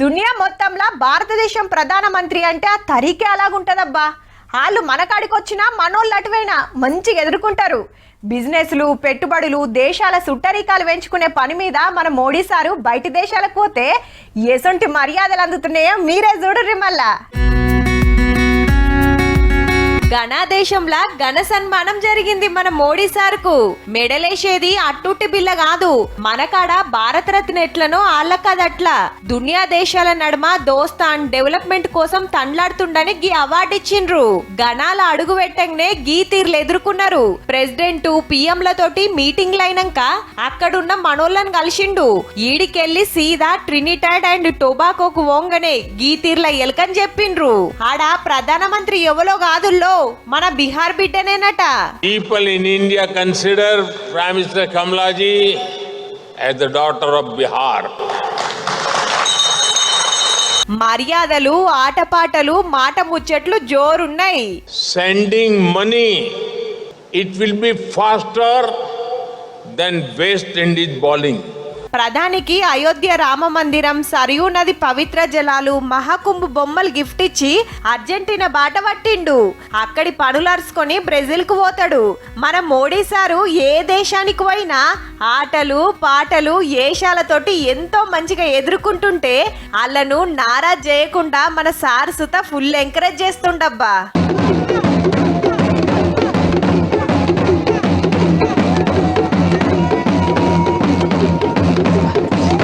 దునియా మొత్తంలో భారతదేశం ప్రధానమంత్రి అంటే ఆ తరికే అలాగుంటదబ్బా. వాళ్ళు మన కాడికి వచ్చినా మనోళ్ళు అటువైనా మంచిగా ఎదుర్కొంటారు. బిజినెస్లు పెట్టుబడులు దేశాల సుట్టరీకాలు పెంచుకునే పని మీద మన మోడీ సారు బయటి దేశాలకు పోతే ఎసొంటి మర్యాదలు అందుతున్నాయో మీరే చూడరు మళ్ళా. ఘనాదేశంలా ఘన సన్మానం జరిగింది మన మోడీ సార్కు. మెడలేసేది అట్టుట్టి బిల్ల కాదు మనకాడ భారత రత్న ఎట్లనో ఆళ్ళకదట్లా. దునియా దేశాల నడుమ దోస్తాన్ డెవలప్మెంట్ కోసం తండ్లాడుతుండని గీ అవార్డు ఇచ్చిండ్రు ఘనాల అడుగు పెట్టంగానే గీ తీర్లు ఎదుర్కొన్నారు. ప్రెసిడెంట్ పిఎంలతోటి మీటింగ్లు అయినాక అక్కడున్న మనోళ్ళని కలిసిండు. ఈడికెళ్ళి సీదా ట్రినిటాడ్ అండ్ టొబాకోకు ఓంగనే గీ తీర్ల ఎలకని చెప్పిండ్రు. ఆడ ప్రధానమంత్రి ఎవలో కాదుల్లో. మన Bihar బిడ్డనేనట. People in India consider prime minister Kamalaji as the daughter of Bihar మర్యాదలు ఆటపాటలు మాట ముచ్చట్లు జోరున్నాయి. Sending money it will be faster than West Indies bowling ప్రధానికి అయోధ్య రామ మందిరం సరియూ నది పవిత్ర జలాలు మహాకుంభ్ బొమ్మలు గిఫ్ట్ ఇచ్చి అర్జెంటీనా బాట పట్టిండు. అక్కడి పనులర్చుకొని బ్రెజిల్కు పోతాడు. మన మోడీ సారు ఏ దేశానికి పోయినా ఆటలు పాటలు ఏషాలతోటి ఎంతో మంచిగా ఎదుర్కొంటుంటే వాళ్ళను నారా చేయకుండా మన సార్ సుత ఫుల్ ఎంకరేజ్ చేస్తుండబ్బా. Come on.